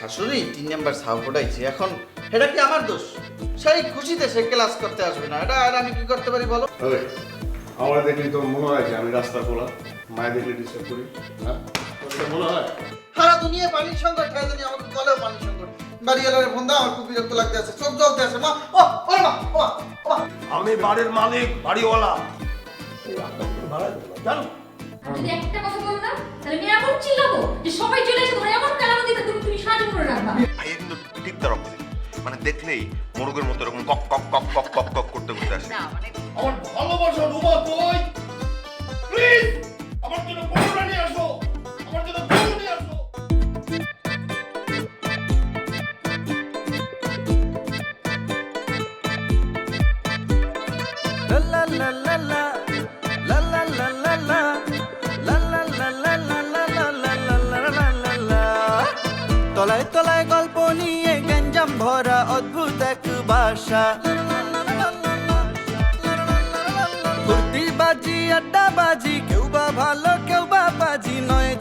শাশুড়ি তিন নাম্বার সাউ ফোটাইছে এখন এটা কি আমার দোষ? সেই খুশিতে সে ক্লাস করতে আসবে না। এটা আর আমি কি করতে পারি বলো? আমার দেখলি তো মনে হয় যে আমি রাস্তা খোলা মায়ের দেখলে ডিস্টার্ব করি হ্যাঁ মনে হয়। সারা দুনিয়া পানির সংকট খাই জানি আমাকে বলেও পানির সংকট ফোন দাও আমার খুব বিরক্ত লাগতে আছে চোখ জ্বলতে আছে। মা ও ও মা ও মা, আমি বাড়ির মালিক বাড়িওয়ালা। জানো? যদি একটা কথা বল না তাহলে আমি এমন চিল্লাবো যে সবাই চলে এসে তোমার এমন কালামা দেখলেই মোরগের মতো এরকম কক কক কক কক কক কক করতে করতে আসে। না মানে আমার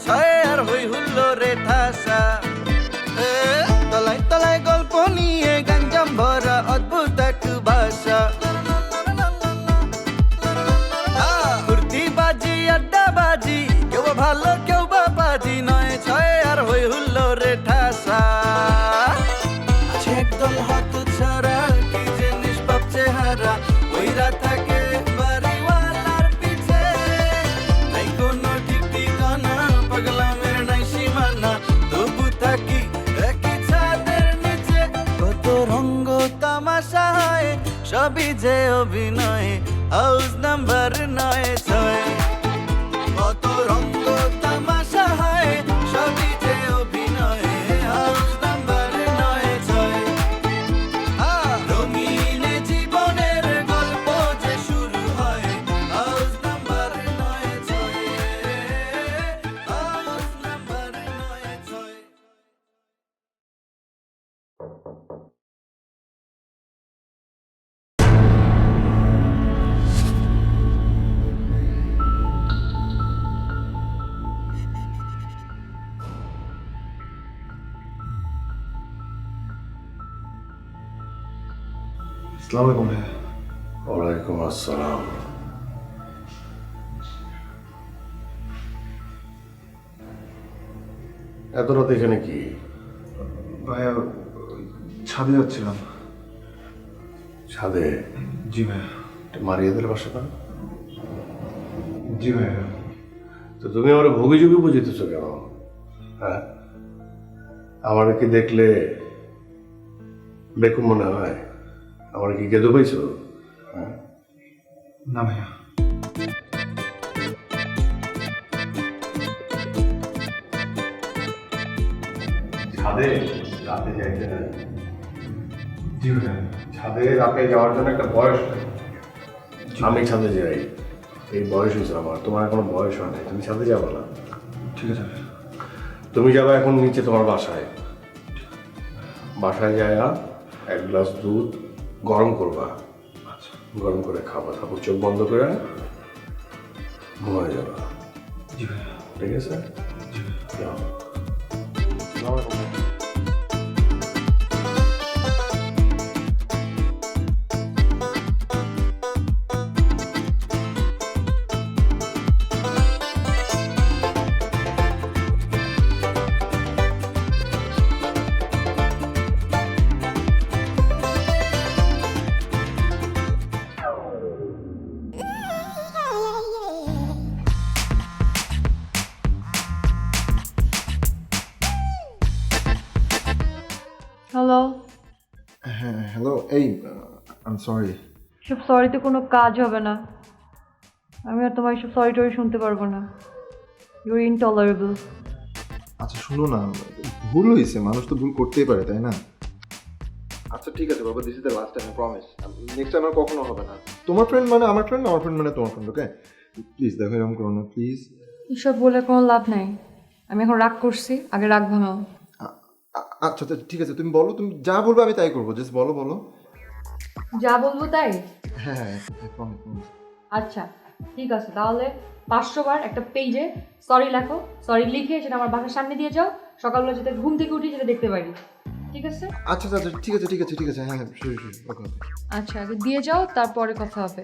诶 যে অভিনয় হাউস আসসালামু আলাইকুম ভাইয়া ওয়ালাইকুম আসসালাম এত রাত এখানে কি? ভাইয়া ছাদে যাচ্ছিলাম। ছাদে? জি ভাইয়া মারিয়াদের বাসাটা জি ভাইয়া তো তুমি আমার ভুগি যুগি বুঝিতেছো কেন? হ্যাঁ? আমার কি দেখলে বেকুম মনে হয়? আমার কি গেদু পাইছো? হ্যাঁ? না ভাইয়া। ছাদে রাতে যাইতে জি ভাইয়া। ছাদে রাতে যাওয়ার জন্য একটা বয়স। আমি ছাদে যাই। এই বয়স হয়েছে আমার। তোমার এখনও বয়স হয় নাই। তুমি ছাদে যাবে না? ঠিক আছে তুমি যাবে এখন নিচে তোমার বাসায়। বাসায় যায় এক গ্লাস দুধ গরম করবা। আচ্ছা গরম করে খাবা। তারপর চোখ বন্ধ করে ঘুমায় যাবা। ঠিক আছে? যাও। হ্যালো হ্যাঁ হ্যালো এই আই এম সরি সব সরিতে কোনো কাজ হবে না। আমি আর তোমার সব সরি টরি শুনতে পারব না। ইউ আর ইনটলারেবল আচ্ছা শুনো না ভুল হয়েছে মানুষ তো ভুল করতেই পারে তাই না? আচ্ছা ঠিক আছে বাবা this is the last time promise next time আর কখনো হবে না। তোমার ফ্রেন্ড মানে আমার ফ্রেন্ড আমার ফ্রেন্ড মানে তোমার ফ্রেন্ড ওকে প্লিজ দেখো এরকম করো না প্লিজ এসব বলে কোনো লাভ নাই। আমি এখন রাগ করছি আগে রাগ ভাঙাও। আচ্ছা আচ্ছা, ঠিক আছে তুমি বলো তুমি যা বলবে আমি তাই করব জাস্ট বলো বলো। যা বলব তাই? হ্যাঁ হ্যাঁ আচ্ছা ঠিক আছে তাহলে পাঁচশো বার একটা পেজে সরি লেখো সরি লিখে সেটা আমার বাসার সামনে দিয়ে যাও সকালবেলা যাতে ঘুম থেকে উঠি সেটা দেখতে পারি ঠিক আছে? আচ্ছা আচ্ছা আচ্ছা, ঠিক আছে ঠিক আছে ঠিক আছে হ্যাঁ হ্যাঁ আচ্ছা আগে দিয়ে যাও তারপরে কথা হবে।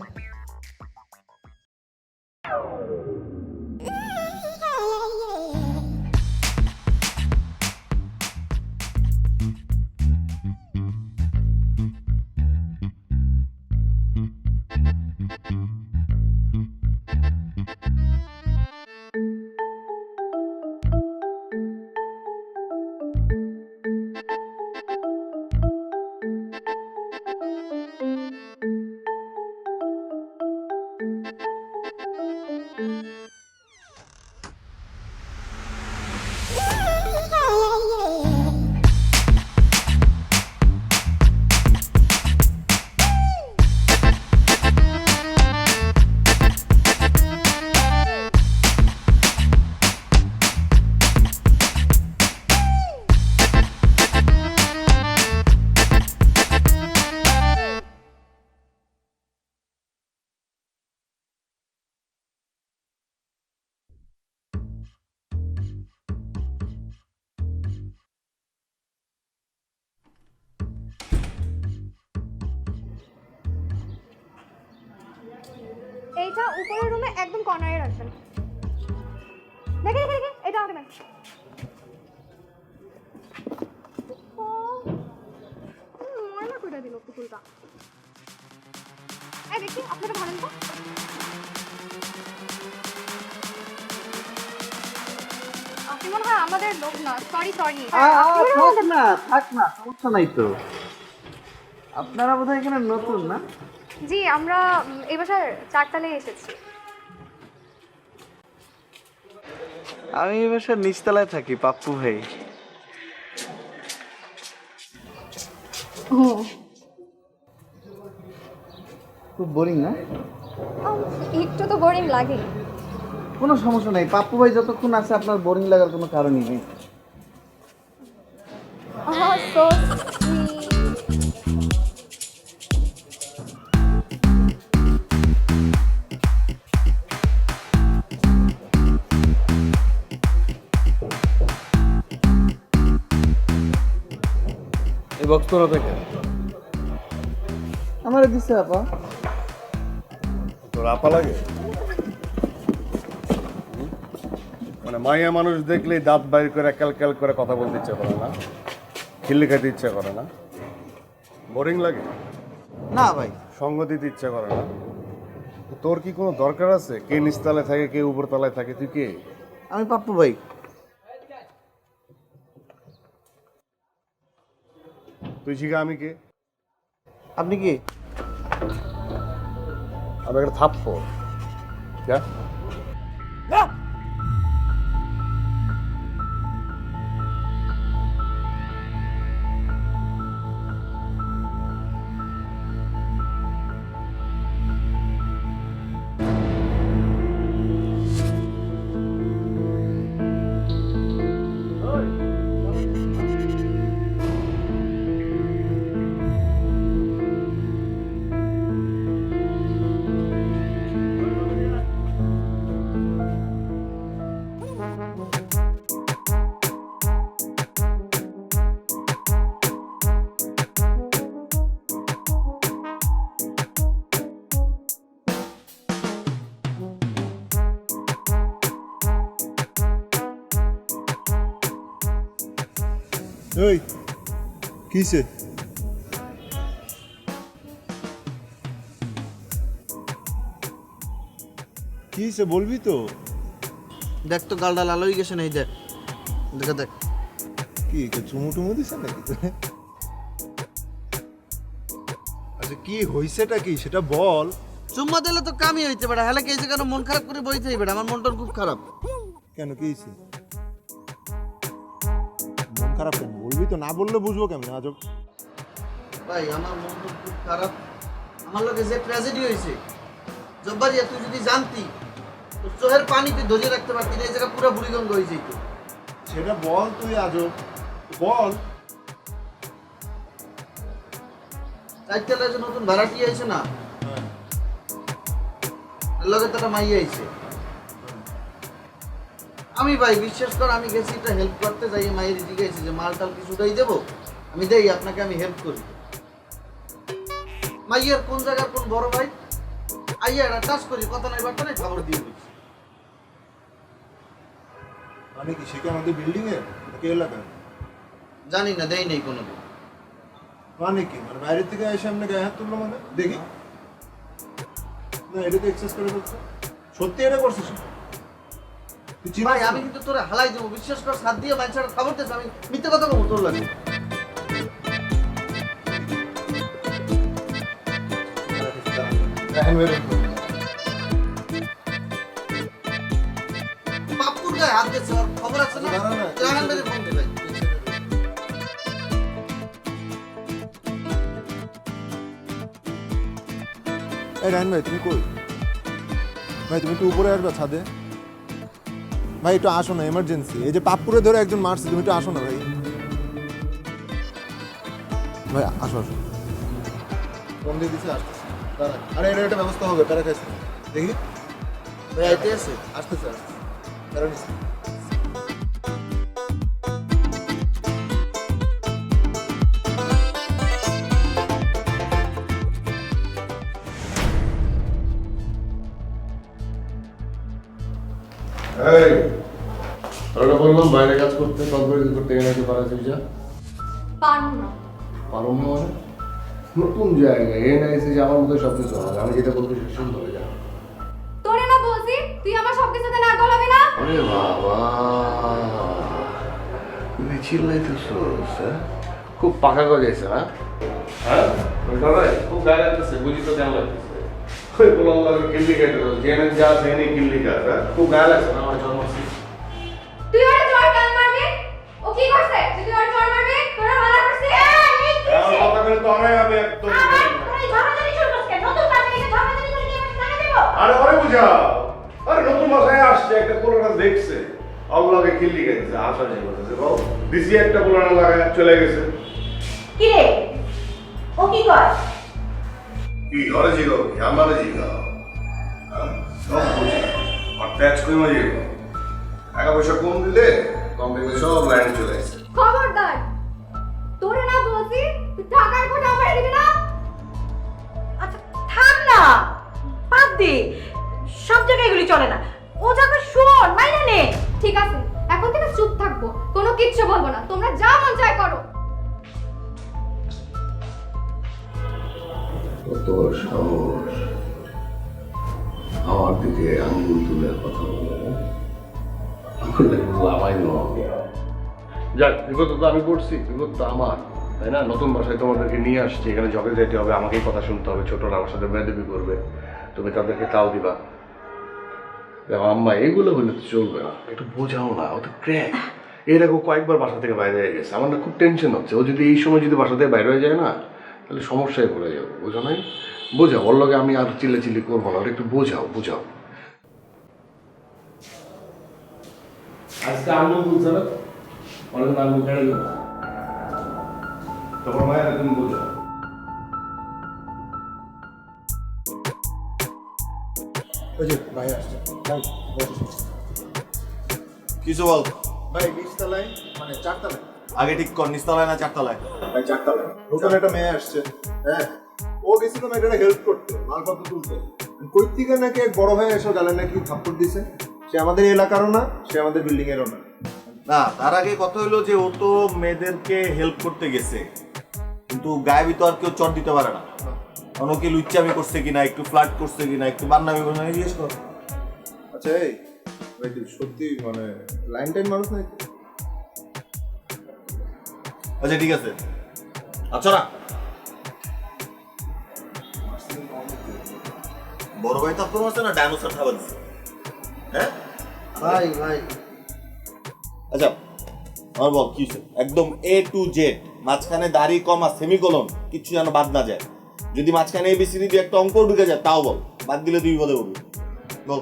উপরের রুমে একদম কর্নারে রাখবেন। দেখে দেখে দেখে এটা আমাকে দেন। ও, হুম, করে দিল পুতুলটা। এই দেখি আপনাকে ধরেন তো। আপনি মনে হয় আমাদের লোক না? সরি সরি থাক না থাক না সমস্যা নাই তো। আপনারা বোধহয় এখানে নতুন না? জি আমরা এই বাসার চারতলায় এসেছি। আমি এই বাসার নিচতলায় থাকি পাপ্পু ভাই। খুব বোরিং না? একটু তো বোরিং লাগে কোনো সমস্যা নেই। পাপ্পু ভাই যতক্ষণ আছে আপনার বোরিং লাগার কোনো কারণই নেই। এই বক্স তোরা থেকে আমার দিচ্ছে আপা। তোর আপা লাগে? মানে মাইয়া মানুষ দেখলেই দাঁত বাইর করে ক্যাল ক্যাল করে কথা বলতে ইচ্ছে করে না? খিল্লি খেতে ইচ্ছে করে না? বোরিং লাগে? না ভাই। সঙ্গ দিতে ইচ্ছে করে না? তোর কি কোনো দরকার আছে? কে নিচতলায় থাকে কে উপরতলায় থাকে? তুই কে? আমি পাপ্পু ভাই। তুই শিখা আমি কে আপনি কি? আমি একটা থাপ্পড়। যা। এই কিসে কিসে বলবি তো? দেখ তো গালটা লাল হয়ে গেছে নাই দেখ। দেখে দেখ। কি কে চুমু টুমু দিছে নাকি? আচ্ছা কি হইছেটা কি? সেটা বল। চুম্মা দিলে তো কামই হইতে পারে। হলে এই জায়গায় মন খারাপ করে বইতে হইবে আমার মনটা খুব খারাপ। কেন কি হইছে? খারাপ কেন? বলবি তো না বললে বুঝব কেমন? আজব। ভাই আমার মনটা খুব খারাপ। আমার লোকে যে ট্র্যাজেডি হয়েছে জব্বারিয়া তুই যদি জানতি তোর চোখের পানি তুই রাখতে পারতি না এই জায়গা পুরো বুড়িগঙ্গ হয়ে যেত সেটা বল তুই আজব। বল। চারতলায় যে নতুন ভাড়াটি আইছে না এর লগে তো একটা মাইয়া আইছে। আমি ভাই বিশ্বাস কর আমি গেছি এটা হেল্প করতে যাই মায়ের জিজ্ঞেস যে মাল টাল কিছুটাই দেবো আমি দেই আপনাকে আমি হেল্প করি। মাইয়ার কোন জায়গার কোন বড় ভাই? আইয়া এটা টাচ করি কথা নাই বার্তা নাই খবর দিয়ে দিচ্ছি। মানে কি সে কি আমাদের বিল্ডিং এ? নাকি এলাকায়? জানি না দেই নেই কোনো। মানে কি মানে বাইরের থেকে এসে আপনি গায়ে হাত তুললো মানে? দেখি। না এটা তো এক্সেস করে ফেলছে। সত্যি এটা করছিস? চিনিস ভাই আমি কিন্তু তোরা হালাই দেবো বিশ্বাস কর সাত দিয়ে মানুষের খবর দিয়েছে আমি মিথ্যে কথা বলব তোর লাগে। দেখেন গায়ে হাত দিয়েছে? খবর আছে না? দাঁড়া না। ফোন দিবে এই রায়ন ভাই তুমি কই? ভাই তুমি একটু উপরে আসবে ছাদে। ভাই, একটু আসো না এমার্জেন্সি এই যে পাপ্পুরে ধরে একজন মারছে, তুমি একটু আসো না ভাই। ভাই, আসো আসো। ফোন দিয়ে আসতেছে। আরে, এটা ব্যবস্থা হবে প্যারা খাইছে। দেখি। ভাই, আইতে আছে? আসতেছে প্যারা ওরা বললাম বাইরে কাজ করতে কর্পোরেট করতে এনে দিতে পারা তুই যা। পারব না। পারো না মানে? নতুন জায়গা এ না এসে যে আমার মধ্যে সব কিছু হবে আমি যেটা বলব সেটা শুনতে হবে যা। তোরে না বলছি তুই আমার সব কিছুতে না গলাবি না? আরে বাবা। তুমি চিল্লাইতেছোস হ্যাঁ খুব পাকা গজাইছে না হ্যাঁ? ওইটা ভাই খুব গায়ে লাগতেছে বুঝি তো কেমন লাগতেছে? ওই বলার লাগে কিল্লি কেটে জেনে যা সেনে কিল্লি কাট হ্যাঁ? খুব গায়ে লাগছে না আমার জন্ম তুই ওরে জোর কেন মারবি? ও কি করছে? তুই তুই জোর মারবি? তোরা মারা করছিস এই কি এমন কথা বলে তো আমি আমি একদম তোরা এই শুরু করছিস কেন? নতুন কাজে গেছে ঝগড়াঝাটি করে কি আমাকে টাকা দেবো আরে ওরে বুঝাও। আরে নতুন মাসায় আসছে একটা পুরোটা দেখছে। আল্লাহকে কিল্লি গেছে আশা নেই বলতেছে বাবু দিছি একটা লাগায় চলে গেছে। কি রে? ও কি ঘরে জিগাও আমারে জিগাও হ্যাঁ? সব বুঝি। আর প্যাচ টাকা পয়সা কম দিলে কম সব লাইন চলে আসে। খবরদার তোরে না বলছি তুই টাকার কোটা আমারে দিবি না? আচ্ছা থাম না বাদ দে সব জায়গায় এগুলি চলে না। ও যাকে শোন মাইনে নে। ঠিক আছে এখন থেকে চুপ থাকব কোনো কিচ্ছু বলব না তোমরা যা মন চায় করো। কত সাহস। আমার দিকে আঙ্গুল তুলে কথা বলে। আঙ্গুলে লাভাই যাক বিপদ তো আমি করছি বিপদ তো আমার, তাই না? নতুন বাসায় তোমাদেরকে নিয়ে আসছি, এখানে জগে যেতে হবে, আমাকেই কথা শুনতে হবে, ছোটরা আমার সাথে বেদবি করবে, তুমি তাদেরকে তাও দিবা। দেখো, আম্মা এইগুলো হলে তো চলবে না, একটু বোঝাও না, ও তো ক্র্যাক এর আগে কয়েকবার বাসা থেকে বাইরে হয়ে গেছে, আমার না খুব টেনশন হচ্ছে, ও যদি এই সময় যদি বাসা থেকে বাইরে হয়ে যায় না, তাহলে সমস্যায় পড়ে যাব, বোঝো নাই? বোঝাও, ওর লগে আমি আর চিল্লা চিল্লি করব না, ওর একটু বোঝাও বোঝাও। আজকে বুঝছে না? অনেক আঙুল কেড়ে দেবো তোমার মায়ের ওই যে ভাই আসছে। ভাই বসো। কিছু বল ভাই নিচতলায় মানে চারতলায়। আগে ঠিক কর নিচতলায় না চারতলায়? ভাই চারতলায়। নতুন একটা মেয়ে আসছে। হ্যাঁ ও গেছিল মেয়েটাকে হেল্প করতে মালপত্র তুলতে। কই থেকে নাকি এক বড় ভাই এসে গালে নাকি থাপ্পড় দিছে? সে আমাদের এলাকারও না সে আমাদের বিল্ডিং এরও না। না তার আগে কথা হলো যে ও তো মেয়েদেরকে হেল্প করতে গেছে। কিন্তু গায়ে তো আর কেউ চট দিতে পারে না। অনেকে লুচ্চামি করছে কিনা একটু ফ্লার্ট করছে কিনা একটু বান্নামি করছে কিনা জিজ্ঞেস কর। আচ্ছা এই ভাই তুই সত্যি মানে লাইন টাইম মানুষ নাকি? আচ্ছা ঠিক আছে। আচ্ছা না। বড় ভাই তাপ্পর মারছে না ডাইনোসর খাবার দিচ্ছে হ্যাঁ? ভাই ভাই। আচ্ছা আমার বল কি একদম এ টু জেড মাঝখানে দাড়ি কমা সেমিকোলন কিচ্ছু যেন বাদ না যায়। যদি মাঝখানে এবিসিডি দিয়ে একটা অঙ্ক ঢুকে যায় তাও বল। বাদ দিলে তুই বলে বলবি। বল।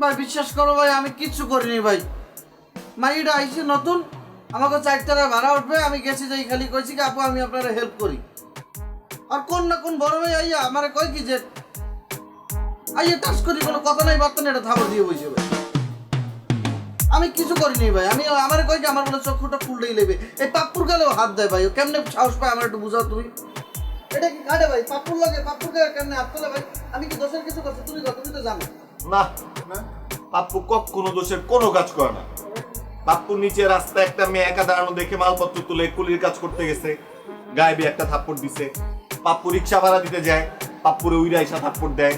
ভাই বিশ্বাস করো ভাই আমি কিচ্ছু করিনি ভাই। মাইটা আইছে নতুন আমাকে চারটারা ভাড়া উঠবে আমি গেছি যাই খালি কইছি কি আপু আমি আপনারা হেল্প করি। আর কোন না কোন বড় ভাই আইয়া আমারে কয় কি যে আইয়া করি, কোনো কথা নাই এটা দিয়ে বসে ভাই আমি কিছু ভাই, আমি আমার কই আমার চক্ষুটা নেবে এই গেলেও হাত দেয় ভাই কেমনে সাহস পায় আমার একটু বুঝাও তুমি? এটা কি কাটে ভাই? লাগে গায়ে কেমনে হাত তোলে ভাই? আমি কি দোষের কিছু করছি? তুমি তুমি তো জানো। না। পাপ্পু দোষের কোনো কাজ করে না। পাপ্পুর নিচে রাস্তায় একটা মেয়ে একা দাঁড়ানো দেখে মালপত্র তুলে কুলির কাজ করতে গেছে। গায়ে একটা থাপ্পড় দিছে। পাপ্পু রিক্সা ভাড়া দিতে যায়, পাপ্পুরে উইরা এসা থাপ্পড় দেয়।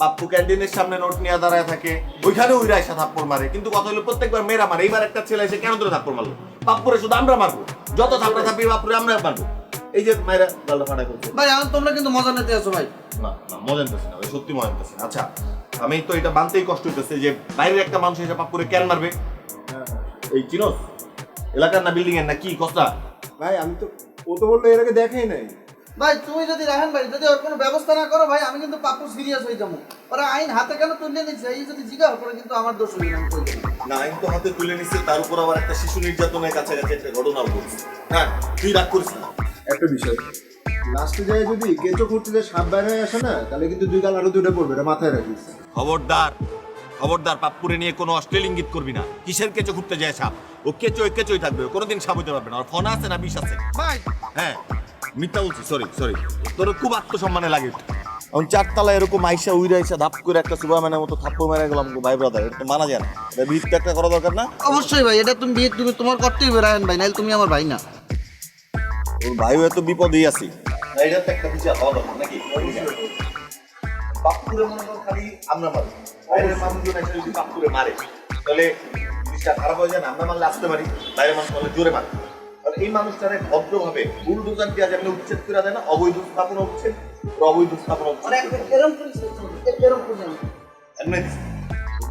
পাপ্পু ক্যান্টিনের সামনে নোট নিয়ে দাঁড়ায় থাকে ওইখানে উইরা এসা থাপ্পড় মারে। কিন্তু কথা হলো প্রত্যেকবার মেয়েরা মারে এইবার একটা ছেলে এসে কেন ধরে থাপ্পড় মারলো? পাপ্পুরে শুধু আমরা মারবো যত থাপড়া থাপড়ি পাপ্পুরে আমরা মারবো। এই যে মায়েরা গালটা ফাটা করছে ভাই এখন তোমরা কিন্তু মজা নিতে আছো ভাই। না না মজা নিতেছি না ভাই, সত্যি মজা নিতেছি না। আচ্ছা আমি তো এটা মানতেই কষ্ট হইতেছে যে বাইরের একটা মানুষ এসে পাপ্পুরে কেন মারবে? এই চিনোস এলাকার না বিল্ডিং এর না কি কথা ভাই আমি তো ও তো বলল এর আগে দেখাই নাই। ভাই তুমি যদি রাখেন ভাই যদি ওর কোনো ব্যবস্থা না করো ভাই আমি কিন্তু পাপ্পু সিরিয়াস হয়ে যাব। ওরা আইন হাতে কেন তুলে নিচ্ছে এই যদি জিগা করে কিন্তু আমার দোষ হইবে না। আইন তো হাতে তুলে নিচ্ছে তার উপর আবার একটা শিশু নির্যাতনের কাছাকাছি একটা ঘটনা ঘটছে। হ্যাঁ তুই রাগ করিস না। একটা বিষয় লাস্টে যায় যদি কেঁচো করতে যে সাপ বাইরে হয়ে আসে না তাহলে কিন্তু দুই গাল আরও দুটো পড়বে এটা মাথায় রাখিস। খবরদার খবরদার পাপ্পুরে নিয়ে কোনো অশ্লীল ইঙ্গিত করবি না। কিসের কেঁচো ঘুরতে যায় সাপ? ও কেঁচোয় কেঁচোই থাকবে কোনোদিন সাপ হইতে পারবে না। আর ফোন আছে না বিষ আছে? ভাই! হ্যাঁ। মিথ্যা বলছি সরি সরি তোর খুব আত্মসম্মানে লাগে। এখন চারতলা এরকম আইসা উইরা আইসা ধাপ করে একটা সুপারম্যানের মতো থাপ্পড় মেরে গেলাম ভাই ব্রাদার এটা তো মানা যায় না। এটা বিহিত একটা করা দরকার না? অবশ্যই ভাই এটা তুমি বিয়ে তুমি তোমার করতেই হবে রায়ন ভাই নাহলে তুমি আমার ভাই না। ওর ভাইও এত বিপদেই আছি। এটা তো একটা বিচার হওয়া দরকার নাকি? পাপ্পুরে মনে করো খালি আমরা মারি। বাইরের মানুষজন এসে যদি পাপ্পুরে মারে তাহলে জিনিসটা খারাপ হয়ে যায় না আমরা মারলে আসতে পারি। বাইরের মানুষ মারলে জোরে মারে এই মানুষটারে ভদ্রভাবে বুলডোজার দিয়ে যেমন উচ্ছেদ করে দেয় না অবৈধ স্থাপন উচ্ছেদ অবৈধ স্থাপন উচ্ছেদ। মানে।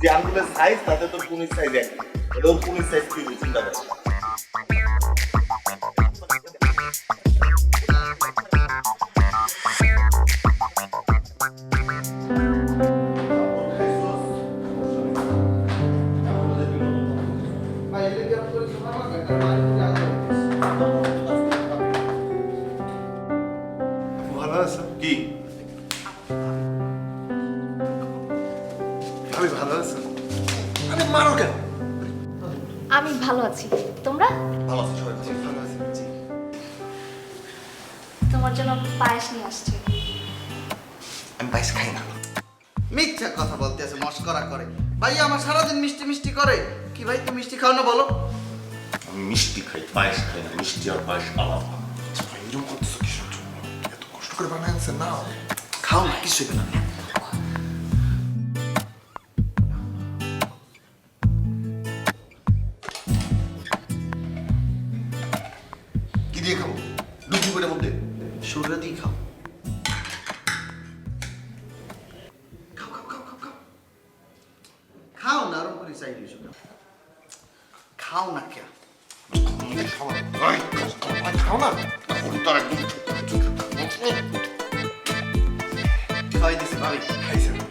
যে আঙ্গুলের সাইজ তাতে তো পুলিশ সাইজ এক ওর পুনির সাইজ কি চিন্তা করে। আমি পায়েস খাই না। মিথ্যা কথা বলতে আছে মস্করা করে। ভাই আমার সারাদিন মিষ্টি মিষ্টি করে। কি ভাই তুমি মিষ্টি খাও না বলো। আমি মিষ্টি খাই পায়েস খাই না মিষ্টি আর পায়েস আলাদা। এরকম করতেছো কিসের জন্য? এত কষ্ট করে বানাইছে না? খাও না কিছু না।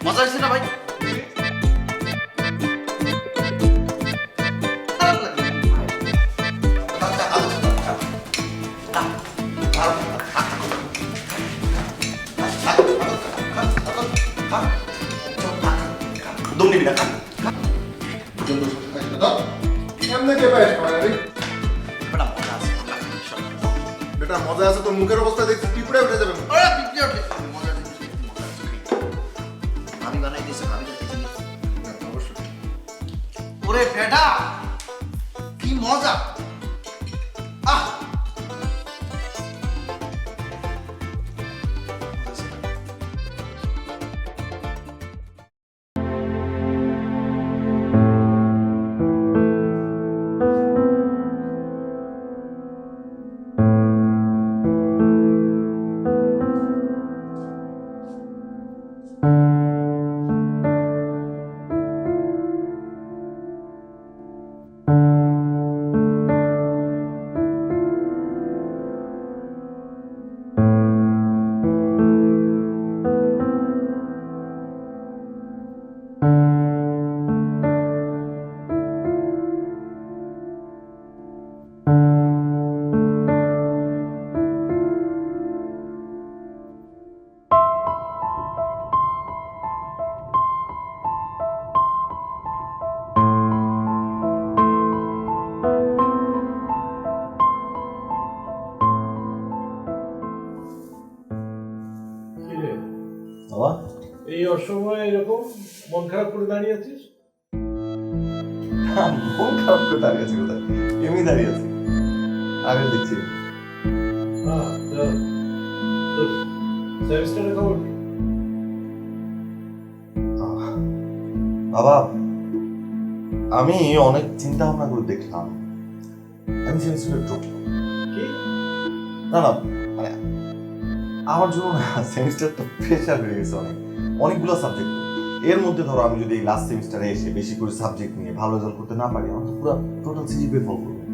মজা হয়েছে না ভাই? দম নিবি না বেটা মজা আছে তোর মুখের অবস্থা দেখছি। আমি অনেক চিন্তা ভাবনা করে দেখলাম আমি সেমিস্টারে কি? না না মানে আমার জন্য না সেমিস্টারটা প্রেশার বেড়ে গেছে অনেক। অনেকগুলো সাবজেক্ট এর মধ্যে ধরো আমি যদি লাস্ট সেমিস্টারে এসে বেশি করে সাবজেক্ট নিয়ে ভালো রেজাল্ট করতে না পারি, আমার তো পুরো টোটাল সিজিপে ফল করবে।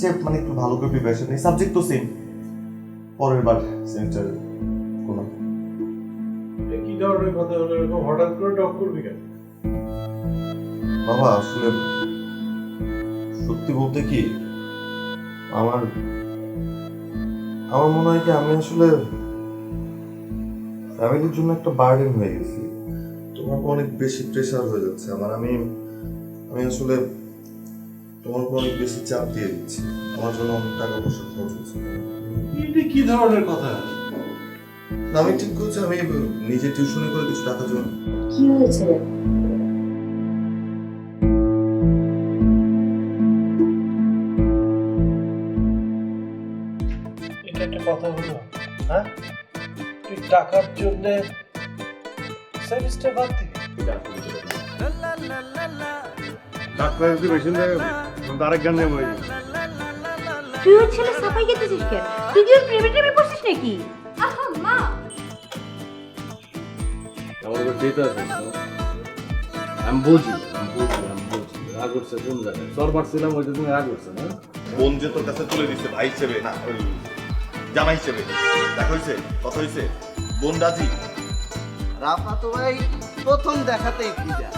যে মানে একটু ভালো করে প্রিপারেশন নেই। সাবজেক্ট তো সেম পরের বার সেমিস্টার কোনো। কি ধরনের কথা হঠাৎ করে ডক করবি কেন? বাবা আসলে সত্যি বলতে কি আমার আমার মনে হয় কি আমি আসলে ফ্যামিলির জন্য একটা বার্ডেন হয়ে গেছি। তোমার অনেক বেশি প্রেশার হয়ে যাচ্ছে। আমার আমি আমি আসলে তোমার উপর অনেক বেশি চাপ দিয়ে দিচ্ছি। আমার জন্য অনেক টাকা পয়সা খরচ হচ্ছে। এটা কি ধরনের কথা? আমি ঠিক করছি আমি নিজে টিউশনি করে কিছু টাকা জন্য কি হয়েছে? টাকার জন্য সেমিস্টার বাদ ডাক্তার যদি বেশি আরেক গান নেব তুই ওর ছেলে সাফাই গেতেছিস কেন? তুই কি ওর প্রেমে টেমে পড়ছিস নাকি? আহা মা। আমার উপর যেতে আছে আমি বুঝি আমি বুঝি আমি বুঝি রাগ করছে কোন জায়গায়? চর মারছিলাম ওইটা তুমি রাগ করছে না? বোন যে তোর কাছে তুলে দিচ্ছে ভাই হিসেবে না ওই জামাই হিসেবে। দেখা হয়েছে কথা হয়েছে বোন রাজি রাফা তো ভাই প্রথম দেখাতেই যায়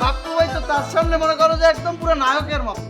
পাপ্পু ভাই তো তার সামনে মনে করো যে একদম পুরো নায়কের মতো।